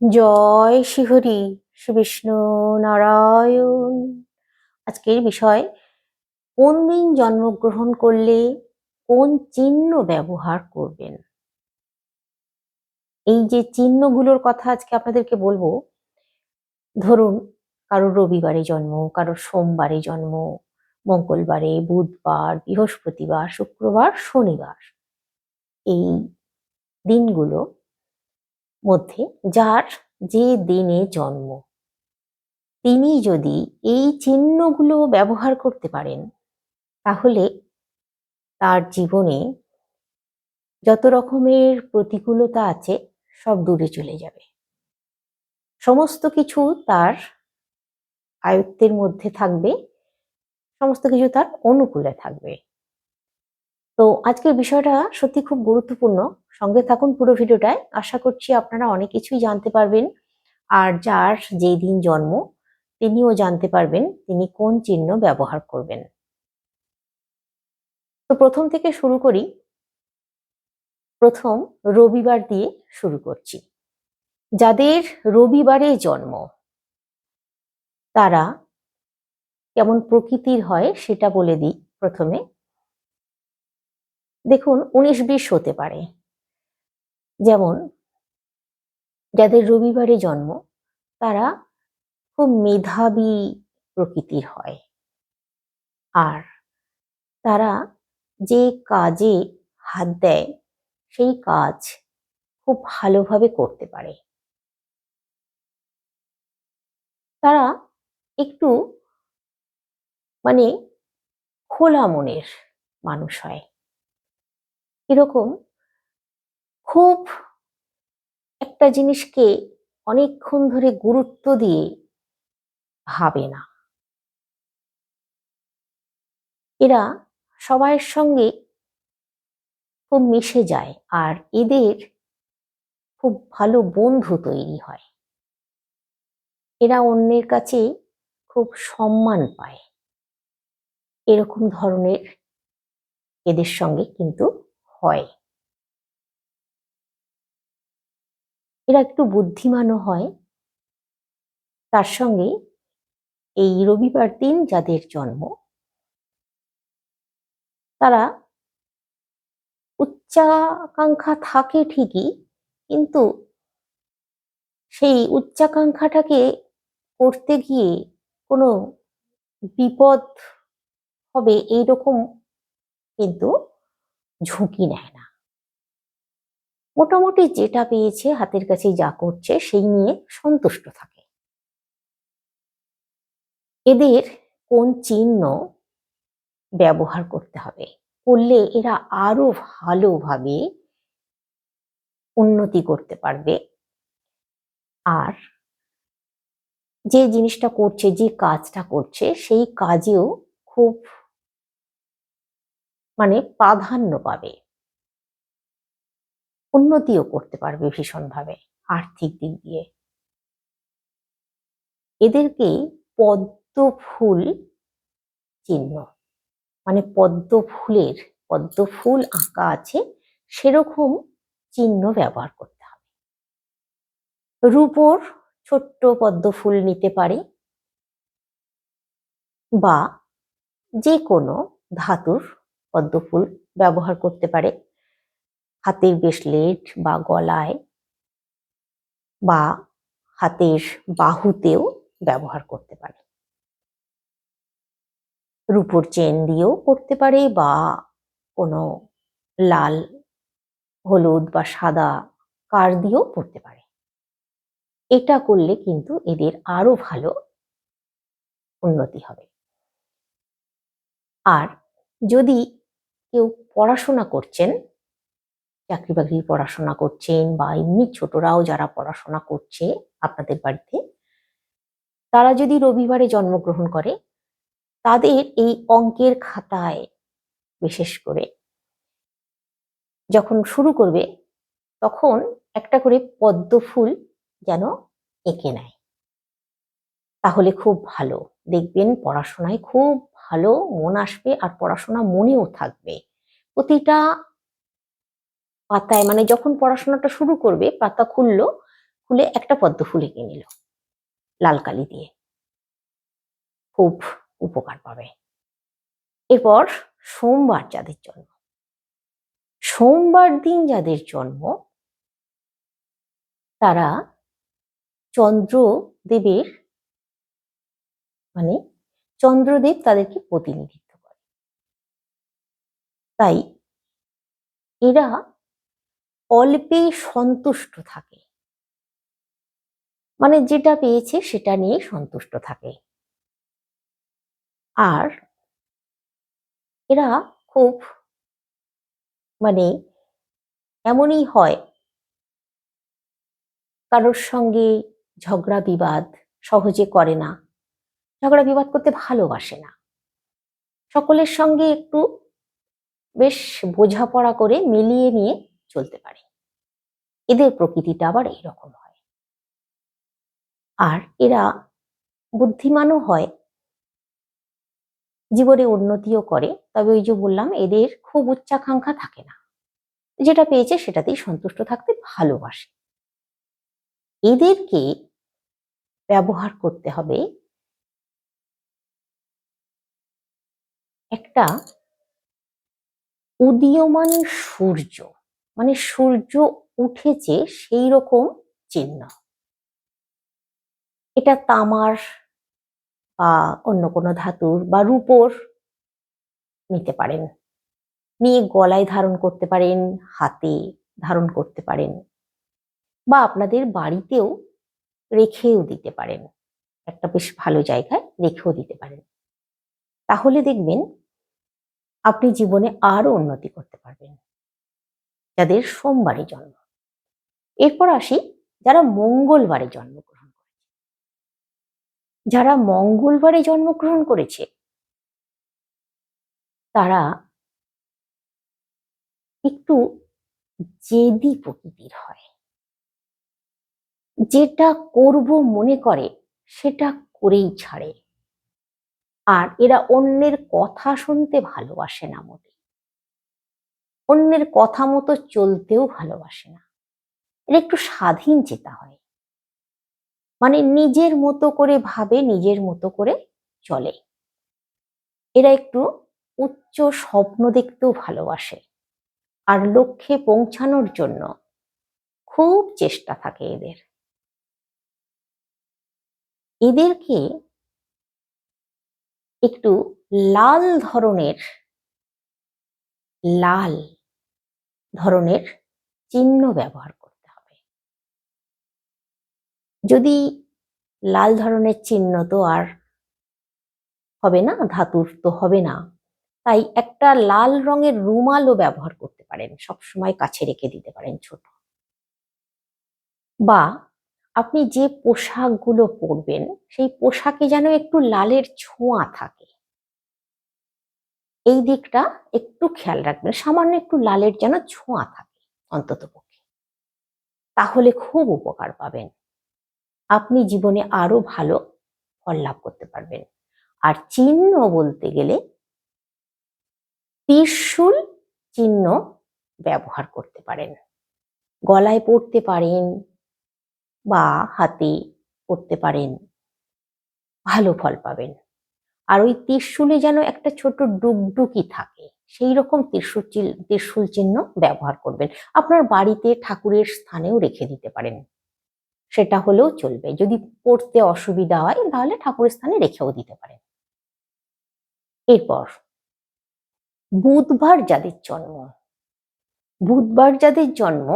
জয় শ্রীহরি শ্রী বিষ্ণু নারায়ণ। আজকের বিষয়, কোন দিন জন্মগ্রহণ করলে কোন চিহ্ন ব্যবহার করবেন? এই যে চিহ্নগুলোর কথা আজকে আপনাদেরকে বলব, ধরুন, কারোর রবিবারে জন্ম, কারোর সোমবারে জন্ম, মঙ্গলবারে বুধবার, বৃহস্পতিবার, শুক্রবার, শনিবার, এই দিনগুলো মধ্যে, যার যে দিনে জন্ম। তিনি যদি এই চিহ্নগুলো ব্যবহার করতে পারেন, তাহলে তার জীবনে যত রকমের প্রতিকূলতা আছে, সব দূরে চলে যাবে। সমস্ত কিছু তার আয়ত্তের মধ্যে থাকবে, সমস্ত কিছু তার অনুকূলে থাকবে। তো আজকের বিষয়টা সত্যি খুব গুরুত্বপূর্ণ। সঙ্গে থাকুন পুরো ভিডিওটায়। আশা করছি আপনারা অনেক কিছুই জানতে পারবেন। আর যার যেই দিন জন্ম, তিনিও জানতে পারবেন তিনি কোন চিহ্ন ব্যবহার করবেন। তো প্রথম থেকে শুরু করি। প্রথম রবিবার দিয়ে শুরু করছি। যাদের রবিবারে জন্ম, তারা কেমন প্রকৃতির হয় সেটা বলে দিই প্রথমে। দেখুন, উনিশ বিশ হতে পারে। যেমন, যাদের রবিবারে জন্ম, তারা খুব মেধাবী প্রকৃতির হয়। আর তারা যে কাজে হাত দেয়, সেই কাজ খুব ভালোভাবে করতে পারে। তারা একটু মানে খোলা মনের মানুষ হয়। এরকম খুব একটা জিনিসকে অনেকক্ষণ ধরে গুরুত্ব দিয়ে ভাবে না। এরা সবাইয়ের সঙ্গে খুব মিশে যায় আর এদের খুব ভালো বন্ধু তৈরি হয়। এরা অন্যের কাছে খুব সম্মান পায়। এরকম ধরনের এদের সঙ্গে কিন্তু হয়। এরা একটু বুদ্ধিমানও হয়। তার সঙ্গে এই রবিবার দিন যাদের জন্ম, তারা উচ্চাকাঙ্ক্ষা থাকে ঠিকই, কিন্তু সেই উচ্চাকাঙ্ক্ষাটাকে করতে গিয়ে কোনো বিপদ হবে এইরকম কিন্তু ঝুঁকি নেয় না। মোটামুটি যেটা পেয়েছে, হাতের কাছে যা করছে, সেই নিয়ে সন্তুষ্ট থাকে। এদের কোন চিহ্ন ব্যবহার করতে হবে? করলে এরা আরও ভালোভাবে উন্নতি করতে পারবে। আর যে জিনিসটা করছে, যে কাজটা করছে, সেই কাজেও খুব মানে প্রাধান্য পাবে। উন্নতিও করতে পারবে ভীষণভাবে আর্থিক দিক দিয়ে। এদেরকে পদ্ম ফুল চিহ্ন মানে পদ্ম ফুলের পদ্ম ফুল আঁকা আছে, সেরকম চিহ্ন ব্যবহার করতে হবে। রূপোর ছোট্ট পদ্ম ফুল নিতে পারে বা যে কোনো ধাতুর পদ্ম ফুল ব্যবহার করতে পারে। হাতের ব্রেসলেট বা গলায় বা হাতের বাহুতেও ব্যবহার করতে পারে। রূপোর চেন দিয়েও করতে পারে বা কোনো লাল, হলুদ বা সাদা কার দিয়েও পড়তে পারে। এটা করলে কিন্তু এদের আরও ভালো উন্নতি হবে। আর যদি কেউ পড়াশোনা করছেন চাকরি বাকরির পড়াশোনা করছেন বা এমনি ছোটরাও যারা পড়াশোনা করছে আপনাদের বাড়িতে, তারা যদি রবিবারে জন্মগ্রহণ করে, তাদের এই অঙ্কের খাতায় বিশেষ করে যখন শুরু করবে, তখন একটা করে পদ্ম ফুল যেন এঁকে নেয়। তাহলে খুব ভালো। দেখবেন পড়াশোনায় খুব ভালো মন আসবে আর পড়াশোনা মনেও থাকবে। প্রতিটা পাতায় মানে যখন পড়াশোনাটা শুরু করবে, পাতা খুললো, খুলে একটা পদ্ম ফুল এঁকে নিল, লাল কালি দিয়ে। খুব উপকার পাবে। এরপর সোমবার যাদের জন্ম, সোমবার দিন যাদের জন্ম, তারা চন্দ্রদেবের মানে চন্দ্রদেব তাদেরকে প্রতিনিধিত্ব করে। তাই এরা অল্পে সন্তুষ্ট থাকে। মানে যেটা পেয়েছে সেটা নিয়ে সন্তুষ্ট থাকে। আর এরা খুব মানে এমনই হয় কারোর সঙ্গে ঝগড়া বিবাদ সহজে করে না। ঝগড়া বিবাদ করতে ভালোবাসে না। সকলের সঙ্গে একটু বেশ বোঝাপড়া করে মিলিয়ে নিয়ে চলতে পারে। এদের প্রকৃতিটা আবার এইরকম হয়। আর এরা বুদ্ধিমানও হয়। জীবনে উন্নতিও করে। তবে ওই যে বললাম, এদের খুব উচ্চাকাঙ্ক্ষা থাকে না। যেটা পেয়েছে সেটাতেই সন্তুষ্ট থাকতে ভালোবাসে। এদেরকে ব্যবহার করতে হবে একটা উদীয়মান সূর্য মানে সূর্য উঠেছে সেই রকম চিহ্ন। এটা তামার বা অন্য কোনো ধাতুর বা রূপোর নিতে পারেন। নিয়ে গলায় ধারণ করতে পারেন, হাতে ধারণ করতে পারেন বা আপনাদের বাড়িতেও রেখেও দিতে পারেন। একটা বেশ ভালো জায়গায় রেখেও দিতে পারেন। তাহলে দেখবেন আপনি জীবনে আরও উন্নতি করতে পারবেন। যাদের সোমবারে জন্ম। এরপর আসি যারা মঙ্গলবারে জন্মগ্রহণ করেছে। যারা মঙ্গলবারে জন্মগ্রহণ করেছে, তারা একটু জেদি প্রকৃতির হয়। যেটা করব মনে করে, সেটা করেই ছাড়ে। আর এরা অন্যের কথা শুনতে ভালোবাসে না মোটে। অন্যের কথা মতো চলতেও ভালোবাসে না। এরা একটু স্বাধীন চেতা হয়। মানে নিজের মতো করে ভাবে, নিজের মতো করে চলে। এরা একটু উচ্চ স্বপ্ন দেখতেও ভালোবাসে। আর লক্ষ্যে পৌঁছানোর জন্য খুব চেষ্টা থাকে এদের। এদেরকে একটু লাল ধরনের লাল ধরনের চিহ্ন ব্যবহার করতে হবে। যদি লাল ধরনের চিহ্ন তো আর হবে না, ধাতুর তো হবে না, তাই একটা লাল রঙের রুমালও ব্যবহার করতে পারেন, সবসময় কাছে রেখে দিতে পারেন ছোট। বা আপনি যে পোশাকগুলো পরবেন, সেই পোশাকে যেন একটু লালের ছোঁয়া থাকে। এই দিকটা একটু খেয়াল রাখবেন, সামান্য একটু লালের যেন ছোঁয়া থাকে অন্তত পক্ষে। তাহলে খুব উপকার পাবেন। আপনি জীবনে আরও ভালো ফল লাভ করতে পারবেন। আর চিহ্ন বলতে গেলে ত্রিশূল চিহ্ন ব্যবহার করতে পারেন। গলায় পড়তে পারেন বা হাতে করতে পারেন, ভালো ফল পাবেন। আর ওই ত্রিশুলে যেন একটা ছোট ডুকডুকি থাকে, সেই রকম ত্রিশূল ত্রিশূল চিহ্ন ব্যবহার করবেন। আপনার বাড়িতে ঠাকুরের স্থানেও রেখে দিতে পারেন। সেটা হলেও চলবে। যদি পড়তে অসুবিধা হয়, তাহলে ঠাকুরের স্থানে রেখেও দিতে পারেন। এরপর, বুধবার যাদের জন্ম, বুধবার যাদের জন্ম,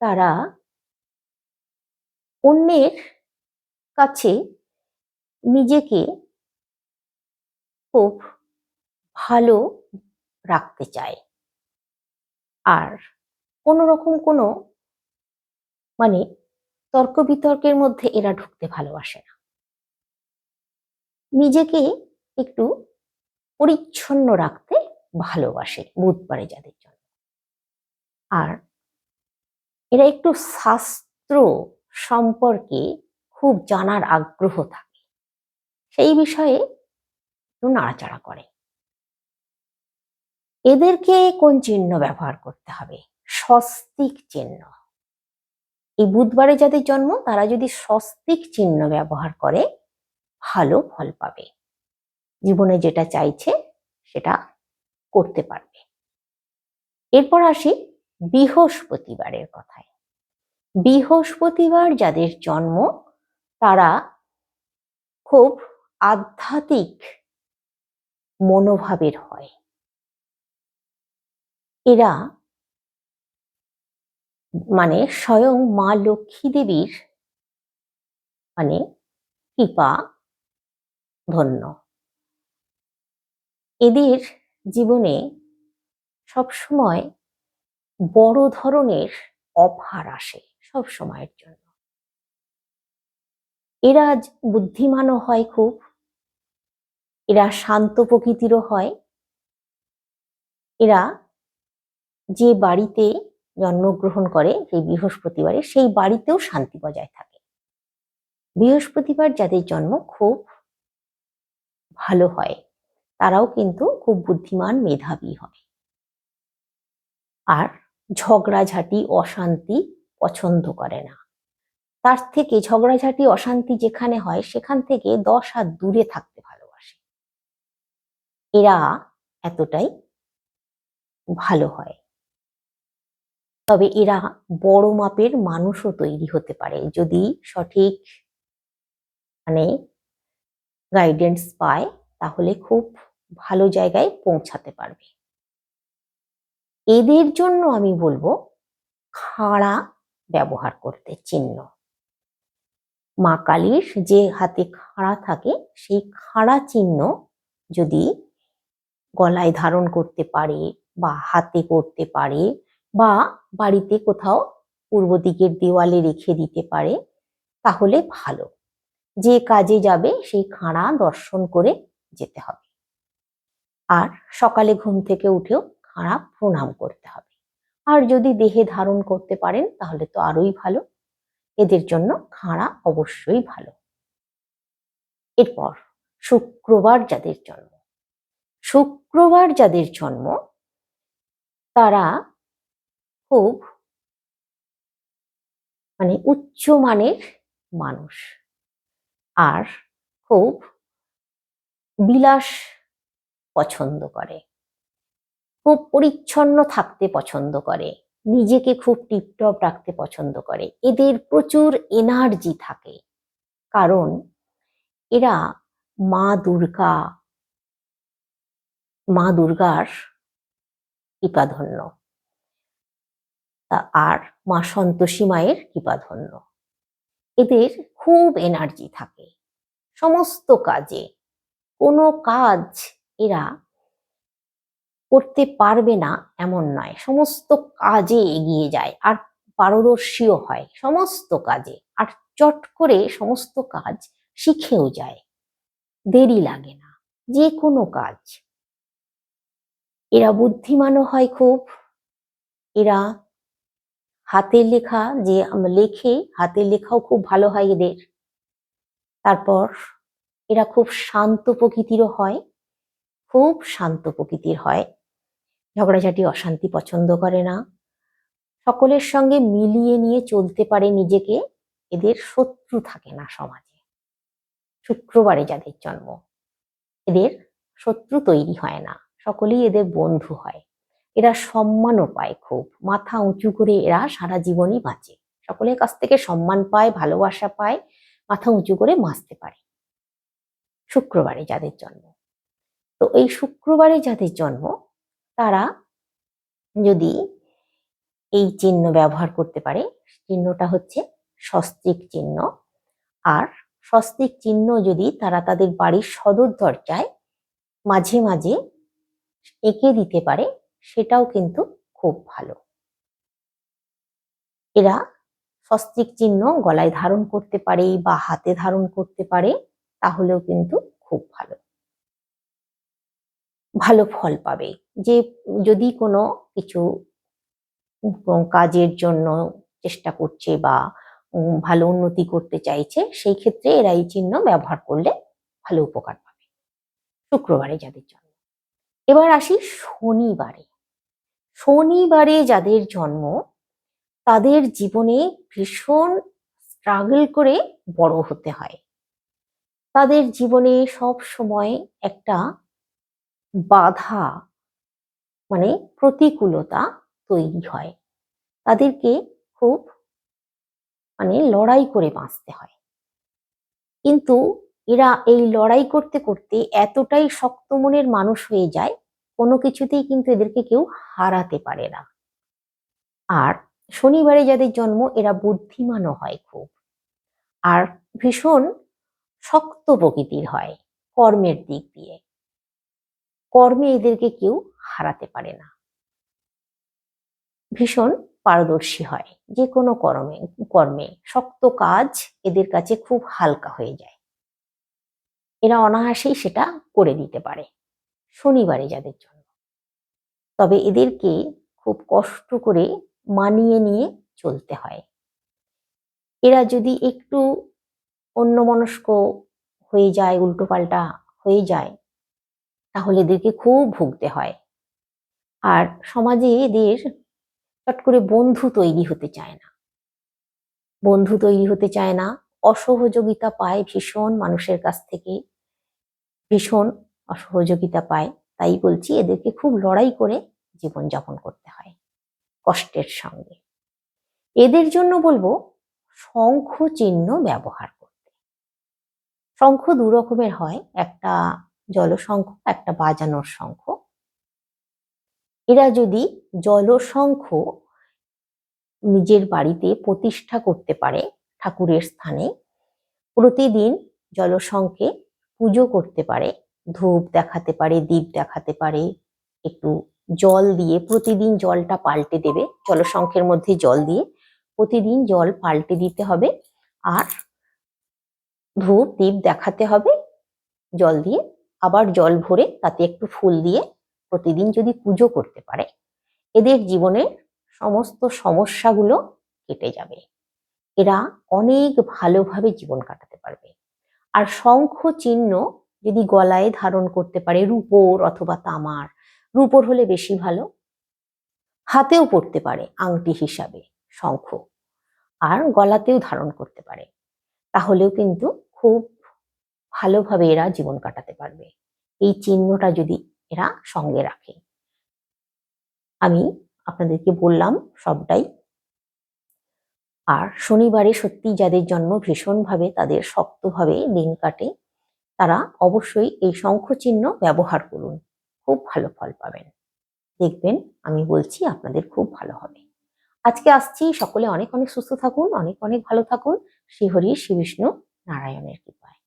তারা অন্যের কাছে নিজেকে খুব ভালো রাখতে চায়। আর কোনো রকম কোনো মানে তর্ক বিতর্কের মধ্যে এরা ঢুকতে ভালোবাসে না। নিজেকে একটু পরিচ্ছন্ন রাখতে ভালোবাসে বুধবারে যাদের জন্য আর এরা একটু শাস্ত্র সম্পর্কে খুব জানার আগ্রহ থাকে। সেই বিষয়ে একটু নাড়াচাড়া করে। এদেরকে কোন চিহ্ন ব্যবহার করতে হবে? স্বস্তিক চিহ্ন। এই বুধবারে যাদের জন্ম, তারা যদি স্বস্তিক চিহ্ন ব্যবহার করে, ভালো ফল পাবে। জীবনে যেটা চাইছে, সেটা করতে পারবে। এরপর আসি বৃহস্পতিবারের কথায়। বৃহস্পতিবার যাদের জন্ম, তারা খুব আধ্যাত্মিক মনোভাবের হয়। এরা মানে স্বয়ং মা লক্ষ্মী দেবীর মানে কৃপা ধন্য। এদের জীবনে সবসময় বড় ধরনের অফার আসে। সব সময়ের জন্য। এরা বুদ্ধিমানও হয় খুব। এরা শান্ত প্রকৃতিরও হয়। এরা যে বাড়িতে জন্মগ্রহণ করে, সেই বৃহস্পতিবারে, সেই বাড়িতেও শান্তি বজায় থাকে। বৃহস্পতিবার যাদের জন্ম খুব ভালো হয়, তারাও কিন্তু খুব বুদ্ধিমান মেধাবী হয়। আর ঝগড়াঝাটি, অশান্তি পছন্দ করে না। তার থেকে ঝগড়াঝাটি, অশান্তি যেখানে হয়, সেখান থেকে দশ হাত দূরে থাকতে ভালোবাসে। এরা এতটাই ভালো হয়। তবে এরা বড় মাপের মানুষও তৈরি হতে পারে যদি সঠিক মানে গাইডেন্স পায়, তাহলে খুব ভালো জায়গায় পৌঁছাতে পারবে। এদের জন্য আমি বলব, খাড়া ব্যবহার করতে চিহ্ন। মা কালীর যে হাতে খাড়া থাকে, সেই খাড়া চিহ্ন যদি গলায় ধারণ করতে পারে বা হাতে করতে পারে বা বাড়িতে কোথাও পূর্ব দিকের দেওয়ালে রেখে দিতে পারে, তাহলে ভালো। যে কাজে যাবে, সেই খাঁড়া দর্শন করে যেতে হবে। আর সকালে ঘুম থেকে উঠেও খাঁড়া প্রণাম করতে হবে। আর যদি দেহে ধারণ করতে পারেন, তাহলে তো আরোই ভালো। এদের জন্য খাঁড়া অবশ্যই ভালো। এরপর, শুক্রবার যাদের জন্ম। শুক্রবার যাদের জন্ম, তারা খুব মানে উচ্চ মানের মানুষ আর খুব বিলাস পছন্দ করে। খুব পরিচ্ছন্ন থাকতে পছন্দ করে, নিজেকে খুব টিপটপ রাখতে পছন্দ করে, এদের প্রচুর এনার্জি থাকে। কারণ এরা মা দুর্গা, মা দুর্গার কৃপাধন্য। আর মা সন্তোষী মায়ের কৃপাধন্য। এদের খুব এনার্জি থাকে। সমস্ত কাজে কোনো কাজ এরা করতে পারবে না এমন নয়। সমস্ত কাজে এগিয়ে যায় আর পারদর্শীও হয় সমস্ত কাজে আর চট করে সমস্ত কাজ শিখেও যায়। দেরি লাগে না, যে কোনো কাজ। এরা বুদ্ধিমানও হয় খুব। এরা হাতের লেখা যে লেখে হাতের লেখাও খুব ভালো হয় এদের। তারপর এরা খুব শান্ত প্রকৃতিরও হয়, খুব শান্ত প্রকৃতির হয়। ঝগড়াঝাটি, অশান্তি পছন্দ করে না। সকলের সঙ্গে মিলিয়ে নিয়ে চলতে পারে নিজেকে, এদের শত্রু থাকে না সমাজে। শুক্রবারে যাদের জন্ম, এদের শত্রু তৈরি হয় না, সকলেই এদের বন্ধু হয়। এরা সম্মানও পায় খুব, মাথা উঁচু করে এরা সারা জীবনই বাঁচে। সকলের কাছ থেকে সম্মান পায়, ভালোবাসা পায়, মাথা উঁচু করে বাঁচতে পারে। শুক্রবারে যাদের জন্ম, তো এই শুক্রবারে যাদের জন্ম তারা যদি এই চিহ্ন ব্যবহার করতে পারে, চিহ্নটা হচ্ছে স্বস্তিক চিহ্ন। আর স্বস্তিক চিহ্ন যদি তারা তাদের বাড়ির সদর দরজায় মাঝে মাঝে এঁকে দিতে পারে, সেটাও কিন্তু খুব ভালো। এরা স্বস্তিক চিহ্ন গলায় ধারণ করতে পারে বা হাতে ধারণ করতে পারে, তাহলেও কিন্তু খুব ভালো। ভালো ফল পাবে। যে যদি কোনো কিছু কাজের জন্য চেষ্টা করছে বা ভালো উন্নতি করতে চাইছে, সেই ক্ষেত্রে এরা এই চিহ্ন ব্যবহার করলে ভালো উপকার পাবে। শুক্রবারে যাদের জন্ম। এবার আসি শনিবারে। শনিবারে যাদের জন্ম, তাদের জীবনে ভীষণ স্ট্রাগল করে বড় হতে হয়। তাদের জীবনে সব সময় একটা বাধা মানে প্রতিকূলতা তৈরি হয়। তাদেরকে খুব মানে লড়াই করে বাঁচতে হয়। কিন্তু এরা এই লড়াই করতে করতে এতটাই শক্ত মনের মানুষ হয়ে যায়, কোনো কিছুতেই কিন্তু এদেরকে কেউ হারাতে পারে না। আর শনিবারে যাদের জন্ম, এরা বুদ্ধিমানও হয় খুব। আর ভীষণ শক্ত প্রকৃতির হয় কর্মের দিক দিয়ে। কর্মে এদেরকে কেউ হারাতে পারে না। ভীষণ পারদর্শী হয় যে কোনো কর্মে কর্মে। শক্ত কাজ এদের কাছে খুব হালকা হয়ে যায়। এরা অনায়াসেই সেটা করে দিতে পারে শনিবারে যাদের জন্য। তবে এদেরকে খুব কষ্ট করে মানিয়ে নিয়ে চলতে হয়। এরা যদি একটু অন্যমনস্ক হয়ে যায়, উল্টোপাল্টা হয়ে যায় তাহলে এদেরকে খুব ভুগতে হয়। আর সমাজে এদের চট করে বন্ধু তৈরি হতে চায় না। বন্ধু তৈরি হতে চায় না, অসহযোগিতা পায় ভীষণ মানুষের কাছ থেকে, ভীষণ অসহযোগিতা পায়। তাই বলছি এদেরকে খুব লড়াই করে জীবনযাপন করতে হয় কষ্টের সঙ্গে। এদের জন্য বলব শঙ্খ চিহ্ন ব্যবহার করতে। শঙ্খ দু রকমের হয়। একটা জলশঙ্খ একটা বাজানোর শঙ্খ এরা যদি জলশঙ্খ নিজের বাড়িতে প্রতিষ্ঠা করতে পারে ঠাকুরের স্থানে, প্রতিদিন জলশঙ্খে পুজো করতে পারে, ধূপ দেখাতে পারে, দীপ দেখাতে পারে, একটু জল দিয়ে প্রতিদিন জলটা পাল্টে দেবে জলশঙ্খের মধ্যে জল দিয়ে প্রতিদিন জল পাল্টে দিতে হবে আর ধূপ, দীপ দেখাতে হবে, জল দিয়ে আবার জল ভরে তাতে একটু ফুল দিয়ে প্রতিদিন যদি পুজো করতে পারে, এদের জীবনের সমস্ত সমস্যাগুলো কেটে যাবে। এরা অনেক ভালোভাবে জীবন কাটাতে পারবে। আর শঙ্খ চিহ্ন যদি গলায় ধারণ করতে পারে রূপোর অথবা তামার, রূপোর হলে বেশি ভালো, হাতেও পড়তে পারে আংটি হিসাবে শঙ্খ, আর গলাতেও ধারণ করতে পারে। তাহলেও কিন্তু খুব ভালোভাবে এরা জীবন কাটাতে পারবে। এই চিহ্নটা যদি এরা সঙ্গে রাখে। আমি আপনাদেরকে বললাম সবটাই। আর শনিবারে সত্যি যাদের জন্ম ভীষণভাবে তাদের শক্তভাবে দিন কাটে, তারা অবশ্যই এই শঙ্খ চিহ্ন ব্যবহার করুন। খুব ভালো ফল পাবেন। দেখবেন আমি বলছি আপনাদের খুব ভালো হবে। আজকে আসছি। সকলে অনেক অনেক সুস্থ থাকুন, অনেক অনেক ভালো থাকুন। শ্রীহরি শ্রী বিষ্ণু, নারায়ণের কৃপা